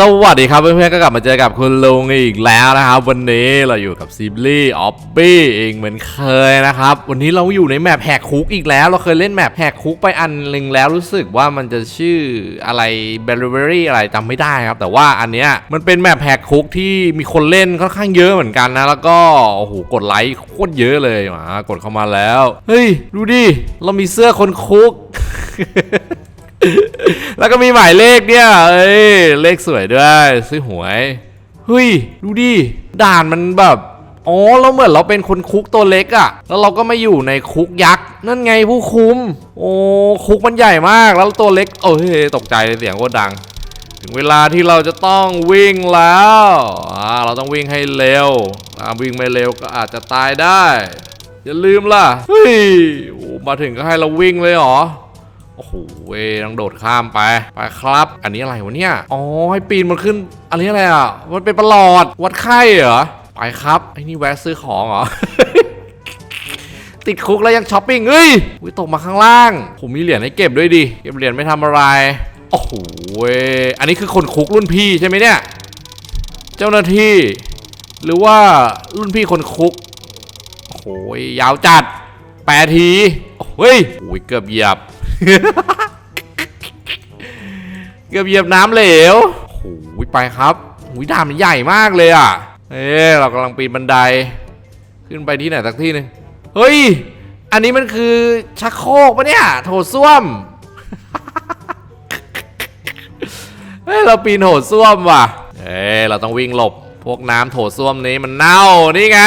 สวัสดีครับเพื่อนๆก็กลับมาเจอกับคุณลุงอีกแล้วนะครับ วันนี้เราอยู่กับซิบลี่ออฟบี้เองเหมือนเคยนะครับ วันนี้เราอยู่ในแมปแหกคุกอีกแล้ว เราเคยเล่นแมปแหกคุกไปอันหนึงแล้วรู้สึกว่ามันจะชื่ออะไรเบลเบอรี่อะไรจำไม่ได้ครับ แต่ว่าอันเนี้ยมันเป็นแมปแหกคุกที่มีคนเล่นค่อนข้างเยอะเหมือนกันนะ แล้วก็โอ้โหกดไลค์โคตรเยอะเลยมากดเข้ามาแล้วเฮ้ยดูดิเรามีเสื้อคนคุก แล้วก็มีหมายเลขเนี่ย เอ้ย เลขสวยด้วย ซื้อหวย เฮ้ย ดูดิ ด่านมันแบบ อ๋อเราเหมือนเราเป็นคนคุกตัวเล็กอะ่ะ แล้วเราก็มาอยู่ในคุกยักษ์ นั่นไงผู้คุม โอ้ คุกมันใหญ่มาก แล้วตัวเล็ก โอ้ย ตกใจเสียงโคตรดัง ถึงเวลาที่เราจะต้องวิ่งแล้วอ่าเราต้องวิ่งให้เร็วอ่าวิ่งไม่เร็วก็อาจจะตายได้ อย่าลืมล่ะ เฮ้ย มาถึงก็ให้เราวิ่งเลยเหรอ โอ้โหเว้ยต้องโดดข้ามไป ไปครับ อันนี้อะไรวะเนี่ย อ๋อ ให้ปีนมันขึ้น อันนี้อะไรอะ มันเป็นประหลอด วัดไข้เหรอ ไปครับ ไอ้นี่แวะซื้อของเหรอ ติดคุกแล้วยังช้อปปิ้งเฮ้ยอุ๊ยตกมาข้างล่าง ผมมีเหรียญให้เก็บด้วยดิ เก็บเหรียญไม่ทำอะไร โอ้โหเว้ยอันนี้คือคนคุกรุ่นพี่ใช่ไหมเนี่ย เจ้าหน้าที่ หรือว่ารุ่นพี่คนคุกโอ้โหยาวจัด แปดทีเฮ้ยโอ้ยเกือบเหยียบ เกือบเหยียบน้ำเหลวโอ้โหไปครับหุยดามันใหญ่มากเลยอะ เอ๊เรากำลังปีนบันได ขึ้นไปที่ไหนสักที่หนึงเฮ้ย อันนี้มันคือชักโครกปะเนี่ย โถส้วม เฮ้ย เราปีนโถส้วมว่ะ เอ้เราต้องวิ่งหลบ พวกน้ำโถส้วมนี้มันเน่า นี่ไง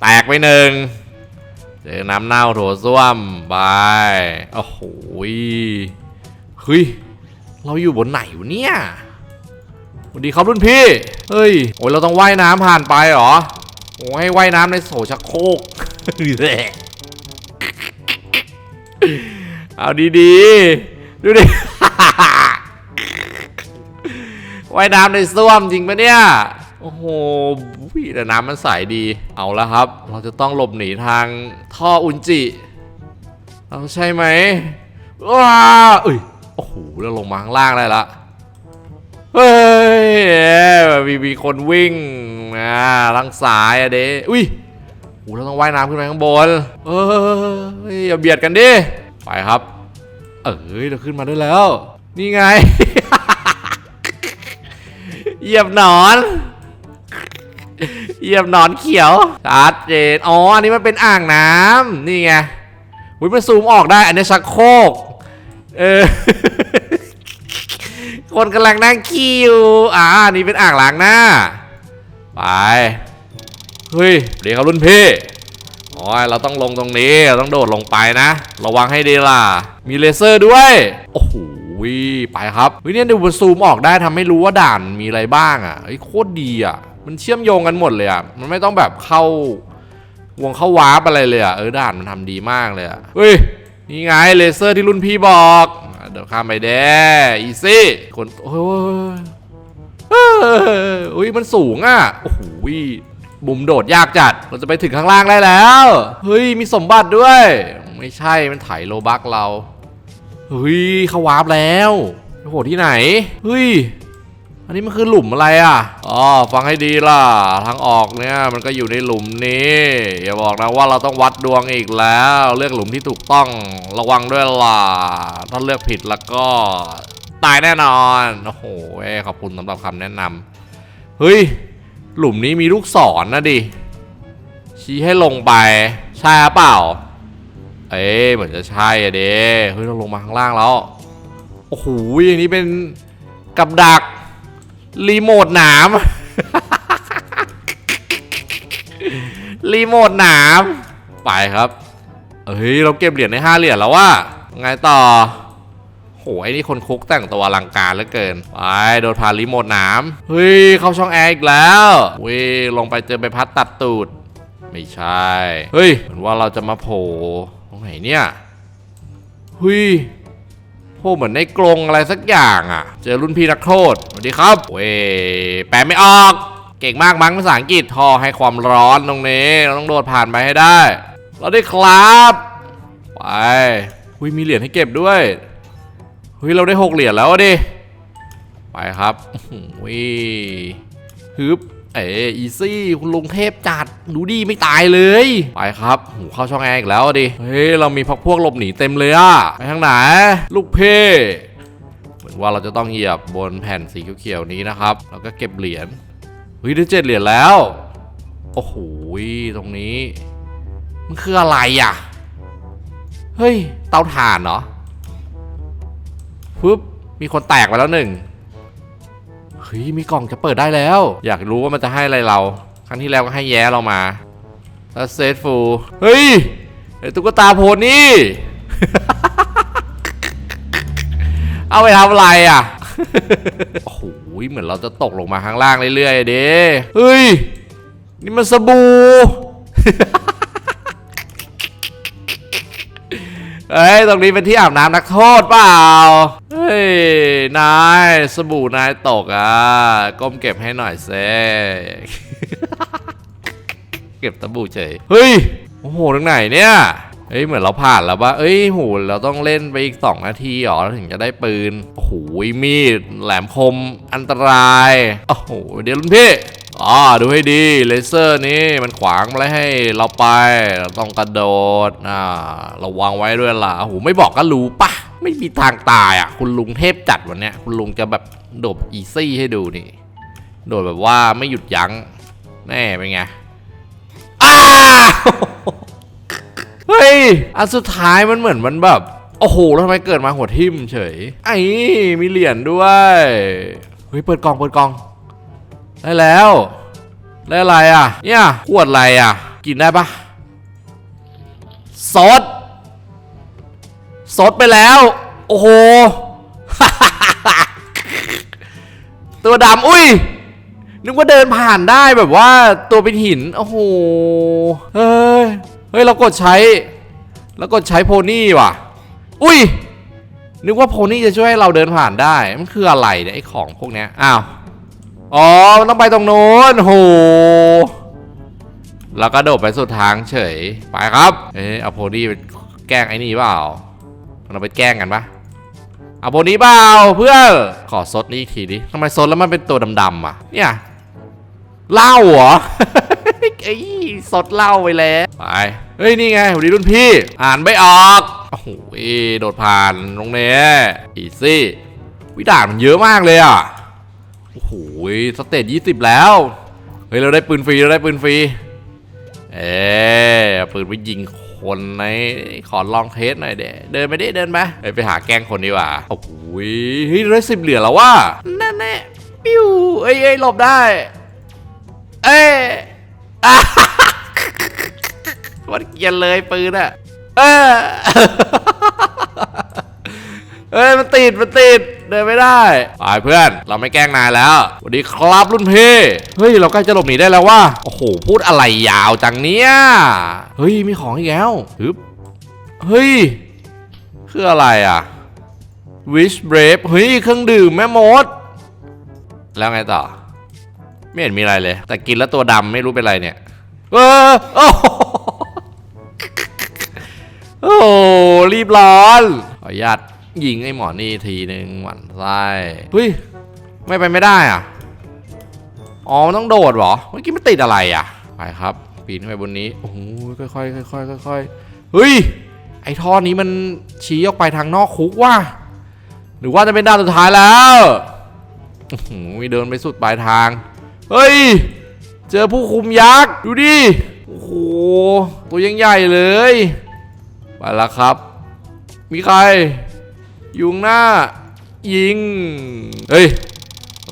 แตกไปหนึ่ง เจอน้ำเน่าโถส้วมไปโอ้โหเฮ้ยเราอยู่บนไหนวะเนี่ยสวัสดีครับรุ่นพี่เฮ้ยโอ้ยเราต้องว่ายน้ำผ่านไปเหรอโอ้ให้ว่ายน้ำในโถชักโครกเอาดีๆดูดิว่ายน้ำในส้วมจริงปะเนี่ย โอ้โหวิแต่น้ำมันใสดี เอาล้วครับ เราจะต้องหลบหนีทางท่ออุนจิเอาใช่ไหมว้าเอ้ย โอ้โหเราลงมาข้างล่างได้ละ เฮ้ยมีมีคนวิ่งนะทางซ้ายอะเด้อุ้ยโอ้เราต้องว่ายน้ำขึ้นไปข้างบน เอ้ยอย่าเบียดกันดิ ไปครับ เอ้ย เราขึ้นมาได้แล้ว นี่ไง เหยียบหนอน เยียบหนอนเขียวชัดเจนอ๋อ อันนี้มันเป็นอ่างน้ำนี่ไงอุ้ยมันซูมออกได้ อันนี้ชักโครกเออ คนกำลังนั่งขี้อยู่อ่าอันนี่เป็นอ่างล้างหน้า ไป เฮ้ยเดี๋ยวครับรุ่นพี่โอ้ยเราต้องลงตรงนี้ต้องโดดลงไปนะ ระวังให้ดีล่ะ มีเลเซอร์ด้วย โอ้โหไปครับเฮ้ยเนี่ยดูซูมออกได้ทำให้รู้ว่าด่านมีอะไรบ้างอะเฮ้โคตรดีอะ มันเชื่อมโยงกันหมดเลยอะ มันไม่ต้องแบบเข้าวงเข้าวาร์ปอะไรเลยอะ เออด่านมันทำดีมากเลยอะเฮ้ย นี่ไงเลเซอร์ที่รุ่นพี่บอก เดี๋ยวข้ามไปเด้อีซี่คนโอ้ยเอ้ยอุ้ยมันสูงอะ โอ้โหบุมโดดยากจัด เราจะไปถึงข้างล่างได้แล้ว เฮ้ย มีสมบัติด้วย ไม่ใช่ มันไถโลบักเรา เฮ้ยเขาวาร์ปแล้วโอ้โหที่ไหน เฮ้ย นนี้มันคือหลุมอะไรอะอ๋อฟังให้ดีล่ะ ทางออกเนี่ยมันก็อยู่ในหลุมนี้อย่าบอกนะว่าเราต้องวัดดวงอีกแล้ว เลือกหลุมที่ถูกต้องระวังด้วยล่ะ ถ้าเลือกผิดแล้วก็ตายแน่นอน โอ้โหขอบคุณสำหรับคำแนะนำเฮ้ย หลุมนี้มีลูกศรนนะดิ ชี้ให้ลงไป ใช่เปล่า เอ้ยเหมือนจะใช่อะเด้เฮ้ยเราลงมาข้างล่างแล้ว โอ้โหอย่างนี้เป็นกับดัก รีโมทหนาม รีโมทหนาม ไปครับ เฮ้ย เราเก็บเหรียญได้ห้าเหรียญแล้วว่า ไงต่อ โห ไอ้นี่คนคุกแต่งตัวอลังการเหลือเกิน ไป โดนพารีโมทหนาม เฮ้ย เข้าช่องแอร์อีกแล้วเว้ยลงไปเจอใบพัดตัดตูด ไม่ใช่ เฮ้ย เหมือนว่าเราจะมาโผล่ตรงไหนเนี่ยเฮ้ย โผล่เหมือนในกรงอะไรสักอย่างอะ เจอรุ่นพี่นักโทษสวัสดีครับเว้ยแปลไม่ออก เก่งมากมั้งภาษาอังกฤษทอให้ความร้อนตรงนี้เราต้องโดดผ่านไปให้ได้ เราได้ครับไปเฮ้ยมีเหรียญให้เก็บด้วยเฮ้ยเราได้หกเหรียญแล้วดิไปครับวิฮึบ เอ๋อีซี่คุณลุงเทพจัดดูดีไม่ตายเลย ไปครับหูเข้าช่องแอร์อีกแล้วดิ เฮ้ย เรามีพักพวกหลบหนีเต็มเลยอะไปทางไหน ลูกเพ่เหมือนว่าเราจะต้องเหยียบบนแผ่นสีเขียวๆนี้นะครับ แล้วก็เก็บเหรียญเฮ้ยได้เจ็ดเหรียญแล้ว โอ้โหตรงนี้ มันคืออะไรอะ เฮ้ย เตาถ่านเหรอปึ๊บมีคนแตกไปแล้วหนึ่ง ฮ้ยมีกล่องจะเปิดได้แล้ว อยากรู้ว่ามันจะให้อะไรเรา ครั้งที่แล้วก็ให้แย้เรามาแล้วเซตฟูเฮ้ยไอตุ๊กตาโพนี่ เอาไปทำอะไรอะโอ้โหเหมือนเราจะตกลงมาข้างล่างเรื่อยๆเด้เฮ้ย นี่มันสบู่ เอ้ย ตรงนี้เป็นที่อาบน้ำนักโทษเปล่า เฮ้ย นาย สบู่นายตกอะ ก้มเก็บให้หน่อยเซเก็บสบู่เฉย เฮ้ย โอ้โหตรงไหนเนี่ยเฮ้ยเหมือนเราผ่านแล้วว่าเอ้ยโหเราต้องเล่นไปอีก 2 นาทีหรอถึงจะได้ปืนโอ้โหมีดแหลมคมอันตรายโอ้โหเดี๋ยวรุ่นพี่ อ๋อดูให้ดีเลเซอร์นี่มันขวางไม่ให้เราไปเราต้องกระโดดอ่าระวังไว้ด้วยล่ะโอ้โหไม่บอกก็รู้ปะไม่มีทางตายอะ คุณลุงเทพจัดวันเนี้ยคุณลุงจะแบบโดดอีซี่ให้ดูนี่ โดดแบบว่าไม่หยุดยั้งแน่เป็นไงอ้าเฮ้ยอันสุดท้ายมันเหมือนมันแบบโอ้โหแล้วทำไมเกิดมาหัวทิ่มเฉยไอ้มีเหรียญด้วยเฮ้ยเปิดกล่องเปิดกล่อง ได้แล้วได้อะไรอะ เนี่ยขวดอะไรอะ กินได้ปะซดซดไปแล้ว โอ้โห ตัวดำอุ้ย นึกว่าเดินผ่านได้แบบว่าตัวเป็นหิน โอ้โห เฮ้ย เฮ้ย เรากดใช้ แล้วกดใช้โพนี่ว่ะ อุ้ย นึกว่าโพนี่จะช่วยให้เราเดินผ่านได้ มันคืออะไรเนี่ยไอ้ของพวกเนี้ย อ้าว อ๋อ มันต้องไปตรงโน้นโหแล้วก็โดดไปสุดทางเฉย ไปครับ เอ๊ะเอาโพนี่ไปแกล้งไอ้นี่เปล่า เราไปแกล้งกันปะเอาโพนี่เปล่าเพื่อนขอซดนี่อีกทีดิทำไมซดแล้วมันเป็นตัวดำๆอะ เนี่ยเหล้าเหรอไอ้สดเหล้าไปแล้ว ไป เฮ้ย นี่ไงสวัสดีรุ่นพี่ อ่านไม่ออก โอ้โหโดดผ่านตรงนี้อีซี่ วิดานมันเยอะมากเลยอะ โอ้โหสเตจยี่สิบแล้ว เฮ้ย เราได้ปืนฟรี เราได้ปืนฟรี เอ๊เอปืนไปยิงคนในขอลองเทสหน่อยเด้เดินไปดิเดินไปไปหาแกล้งคนดีกว่าโอ้โหเฮ้ยได้สิบเหรียญแล้วว่านั่นแน่ปิ้วเอ้ยเอ้ยหลบได้ เอ้ยอะมันเกียนเลยปืนอะเออ เอ้ยมันติดมันติดเดินไม่ได้ไปเพื่อนเราไม่แกล้งนายแล้วสวัสดีครับรุ่นพี่เฮ้ยเราใกล้จะหลบหนีได้แล้วว่าโอ้โหพูดอะไรยาวจังเนี้ยเฮ้ยมีของอีกแล้วฮึบเฮ้ยคืออะไรอะ wish brave เฮ้ยเครื่องดื่มแม่มด แล้วไงต่อ ไม่เห็นมีอะไรเลย แต่กินแล้วตัวดำไม่รู้เป็นไรเนี่ย เออโอ้โหโอ้โหรีบร้อนขออนุญาต ยิงไอ้หมอนี่ทีหนึ่งหวันไส้เฮ้ยไม่ไปไม่ได้อะอ๋อมันต้องโดดเหรอเมื่อกี้มันติดอะไรอะไปครับปีนขึ้นไปบนนี้โอ้โหค่อยๆค่อยๆค่อยๆเฮ้ยไอ้ท่อนี้มันชี้ออกไปทางนอกคุกว่ะหรือว่าจะเป็นด้านสุดท้ายแล้วโอ้โหเดินไปสุดปลายทาง เฮ้ย เจอผู้คุมยักษ์ ดูดิ โอ้โห ตัวยังใหญ่เลย ไปแล้วครับ มีใคร ยุงหน้า ยิง เฮ้ย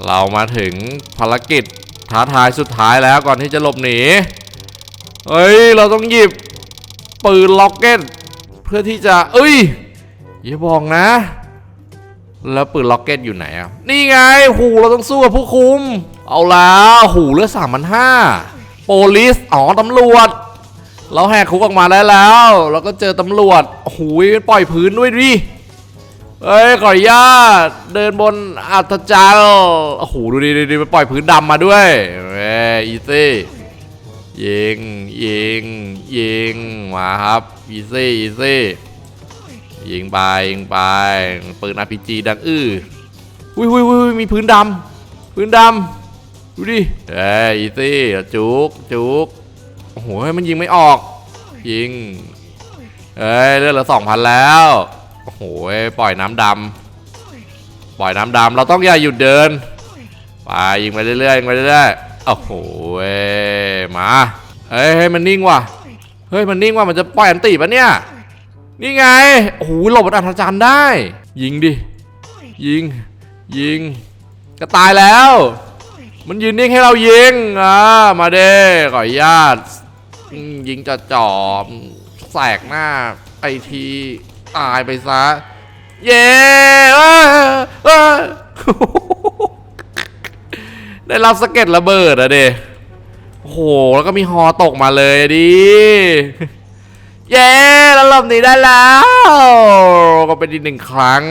เรามาถึงภารกิจท้าทายสุดท้ายแล้วก่อนที่จะหลบหนี เฮ้ย เราต้องหยิบ ปืนล็อกเก็ต เพื่อที่จะ เอ้ย อย่าบอกนะ แล้วปืนล็อกเก็ตอยู่ไหนอะ นี่ไง หูเราต้องสู้กับผู้คุม เอาแล้วหูเหลือสามพันห้าโปลิส อ๋อ ตำรวจ เราแหกคุกออกมาได้แล้วแล้วก็เจอตำรวจโอ้โหปล่อยพื้นด้วยดิ เอ้ยขออนุญาตเดินบนอัศจรรย์โอ้โหดูดิดูดิไปปล่อยพื้นดำมาด้วยเอ้ยอีซี่ยิงยิงยิงมาครับอีซี่อีซี่ยิงไปยิงไปปืน RPG ดังอื้ออุ้ยอุ้ยอุ้ยมีพื้นดำพื้นดำดูดิเอ้ยอีซี่จุกจุกโอ้โหมันยิงไม่ออก ยิงเอ้ยเลือดเหลือสองพันแล้ว หปล่อยน้ำดำปล่อยน้ำดำเราต้องอย่าหยุดเดินไปยิงไปเรื่อยๆยิงไปเรื่อยๆโอ้โหมาเฮ้ยมันนิ่งว่ะเฮ้ยมันนิ่งว่ะมันจะปล่อยอันตีปะเนี่ยนี่ไงโอ้โหหลบอัศจรรย์ได้ ยิงดิยิงยิงจะตายแล้ว มันยืนนิ่งให้เรายิงอ่ามาเด้ขออนุญาตยิงจะจอบแสกหน้าไปที ตายไปซะ เย้ได้รับสเก็ดระเบิดอะเดโอ้โห แล้วก็มีฮอตกมาเลยดิ เย้แล้วหลบหนีได้แล้ว ก็เป็นอีกหนึ่งครั้ง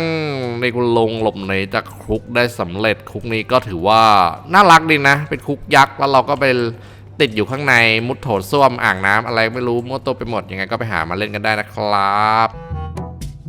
ในคุณลงหลบหนีจากคุกได้สำเร็จคุกนี้ก็ถือว่าน่ารักดีนะ เป็นคุกยักษ์แล้วเราก็ไปติดอยู่ข้างในมุดโถส้วมอ่างน้ำอะไรไม่รู้มั่วตัวไปหมดยังไงก็ไปหามาเล่นกันได้นะครับ